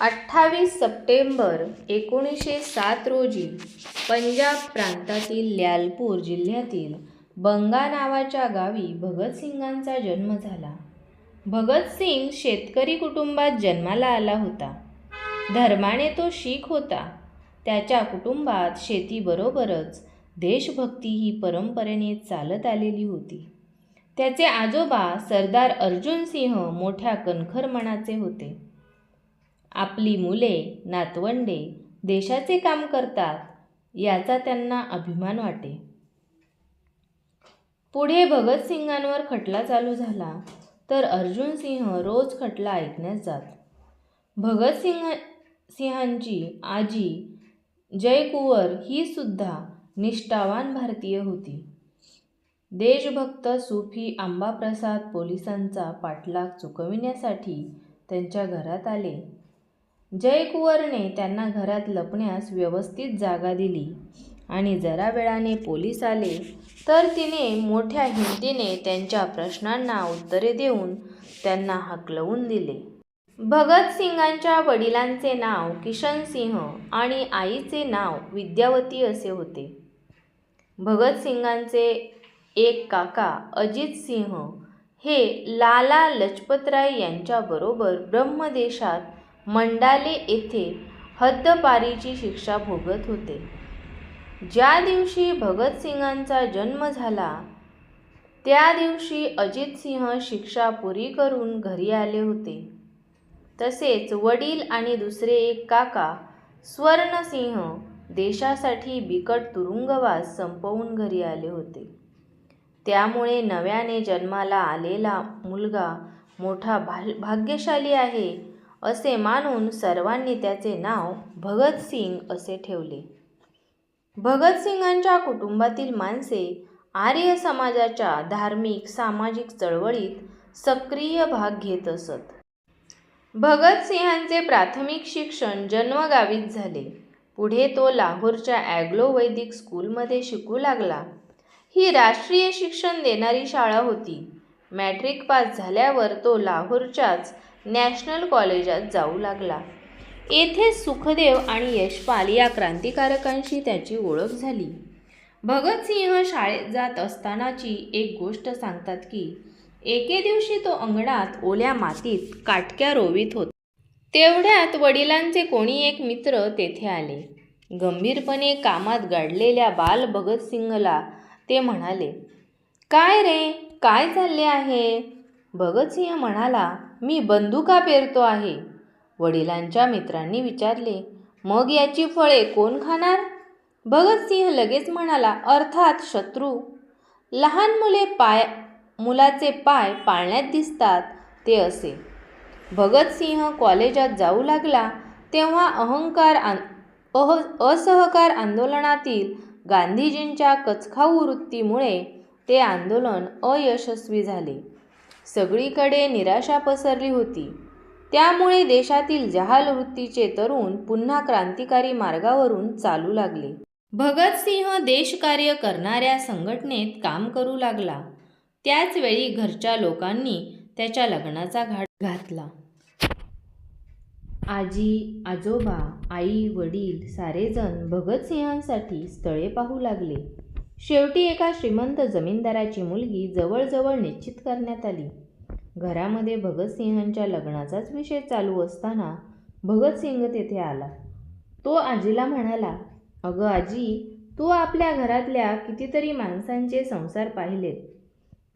अठ्ठावीस सप्टेंबर एकोणीसशे सात रोजी पंजाब प्रांतातील ल्यालपूर जिल्ह्यातील बंगा नावाच्या गावी भगतसिंगांचा जन्म झाला. भगतसिंग शेतकरी कुटुंबात जन्माला आला होता. धर्माने तो शीख होता. त्याच्या कुटुंबात शेतीबरोबरच देशभक्ती ही परंपरेने चालत आलेली होती. त्याचे आजोबा सरदार अर्जुन सिंह मोठ्या कणखर मनाचे होते. आपली मुले नातवंडे देशाचे काम करतात याचा त्यांना अभिमान वाटे. पुढे भगतसिंगांवर खटला चालू झाला तर अर्जुन सिंह रोज खटला ऐकण्यास जात. भगतसिंग सिंहांची आजी जयकुंवर ही सुद्धा निष्ठावान भारतीय होती. देशभक्त सुफी आंबाप्रसाद पोलिसांचा पाठलाग चुकविण्यासाठी त्यांच्या घरात आले. जयकुंवरने त्यांना घरात लपण्यास व्यवस्थित जागा दिली. आणि जरा वेळाने पोलीस आले तर तिने मोठ्या हिमतीने त्यांच्या प्रश्नांना उत्तरे देऊन त्यांना हकलवून दिले. भगतसिंगांच्या वडिलांचे नाव किशन सिंह आणि आईचे नाव विद्यावती असे होते. भगतसिंगांचे एक काका अजित सिंह हे लाला लजपतराय यांच्याबरोबर ब्रह्मदेशात मंडाले येथे हद्दपारीची शिक्षा भोगत होते. ज्या दिवशी भगतसिंगांचा जन्म झाला त्या दिवशी अजितसिंह शिक्षा पुरी करून घरी आले होते. तसेच वडील आणि दुसरे एक काका स्वर्णसिंह देशासाठी बिकट तुरुंगवास संपवून घरी आले होते. त्यामुळे नव्याने जन्माला आलेला मुलगा मोठा भा भाग्यशाली आहे. असे मानून सर्वांनी त्याचे नाव भगतसिंग असे ठेवले. भगतसिंगांच्या कुटुंबातील माणसे आर्य समाजाच्या धार्मिक सामाजिक चळवळीत सक्रिय भाग घेत असत. भगतसिंहांचे प्राथमिक शिक्षण जन्मगावीच झाले. पुढे तो लाहोरच्या ॲग्लो वैदिक स्कूलमध्ये शिकू लागला. ही राष्ट्रीय शिक्षण देणारी शाळा होती. मॅट्रिक पास झाल्यावर तो लाहोरच्याच नॅशनल कॉलेजात जाऊ लागला. येथे सुखदेव आणि यशपाल या क्रांतिकारकांशी त्याची ओळख झाली. भगतसिंह शाळेत जात असतानाची एक गोष्ट सांगतात की एके दिवशी तो अंगणात ओल्या मातीत काटक्या रोवीत होता. तेवढ्यात वडिलांचे कोणी एक मित्र तेथे आले. गंभीरपणे कामात गाडलेल्या बाल भगतसिंगला ते म्हणाले काय रे? काय चालले आहे? भगतसिंह म्हणाला मी बंदुका पेरतो आहे. वडिलांच्या मित्रांनी विचारले मग याची फळे कोण खाणार? भगतसिंह लगेच म्हणाला अर्थात शत्रू. लहान मुले पाय मुलाचे पाय पाळण्यात दिसतात ते असे. भगतसिंह कॉलेजात जाऊ लागला. तेव्हा अहंकार आं अह असहकार आंदोलनातील गांधीजींच्या कचखाऊ वृत्तीमुळे ते आंदोलन अयशस्वी झाले. सगळीकडे निराशा पसरली होती. त्यामुळे देशातील जहाल वृत्तीचे तरुण पुन्हा क्रांतिकारी मार्गावरून चालू लागले. भगतसिंह देशकार्य करणाऱ्या संघटनेत काम करू लागला. त्याचवेळी घरच्या लोकांनी त्याच्या लग्नाचा घाट घातला. आजी आजोबा आई वडील सारेजण भगतसिंहांसाठी स्थळे पाहू लागले. शेवटी एका श्रीमंत जमीनदाराची मुलगी जवळजवळ निश्चित करण्यात आली. घरामध्ये भगतसिंहांच्या लग्नाचाच विषय चालू असताना भगतसिंग तेथे आला. तो आजीला म्हणाला अगं आजी तू आपल्या घरातल्या कितीतरी माणसांचे संसार पाहिलेत.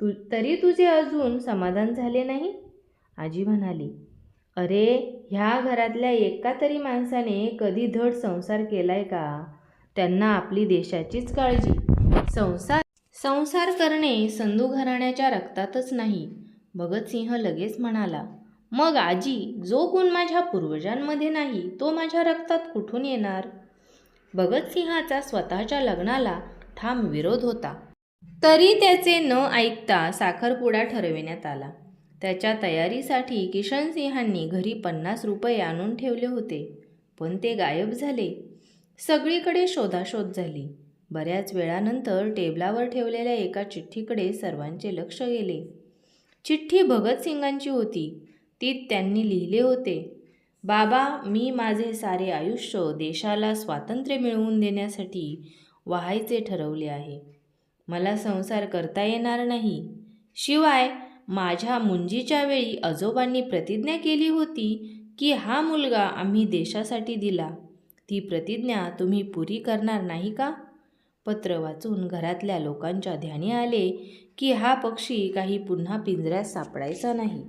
तू तरी तुझे अजून समाधान झाले नाही? आजी म्हणाली अरे ह्या घरातल्या एका तरी माणसाने कधी धड संसार केलाय का? त्यांना आपली देशाचीच काळजी. संसार संसार करणे संधू घराण्याच्या रक्तातच नाही. भगतसिंह लगेच म्हणाला मग आजी जो गुण माझ्या पूर्वजांमध्ये नाही तो माझ्या रक्तात कुठून येणार? भगतसिंहाचा स्वतःच्या लग्नाला ठाम विरोध होता. तरी त्याचे न ऐकता साखरपुडा ठरविण्यात आला. त्याच्या तयारीसाठी किशनसिंहांनी घरी पन्नास रुपये आणून ठेवले होते पण ते गायब झाले. सगळीकडे शोधाशोध झाली. बऱ्याच वेळानंतर टेबलावर ठेवलेल्या एका चिठ्ठीकडे सर्वांचे लक्ष गेले. चिठ्ठी भगतसिंगांची होती. ती त्यांनी लिहिले होते. बाबा मी माझे सारे आयुष्य देशाला स्वातंत्र्य मिळवून देण्यासाठी व्हायचे ठरवले आहे. मला संसार करता येणार नाही. शिवाय माझ्या मुंजीच्या वेळी आजोबांनी प्रतिज्ञा केली होती की हा मुलगा आम्ही देशासाठी दिला. ती प्रतिज्ञा तुम्ही पुरी करणार नाही का? पत्र वाचून घरातल्या लोकांच्या ध्यानी आले की हा पक्षी काही पुन्हा पिंजऱ्यात सापडायचा नाही.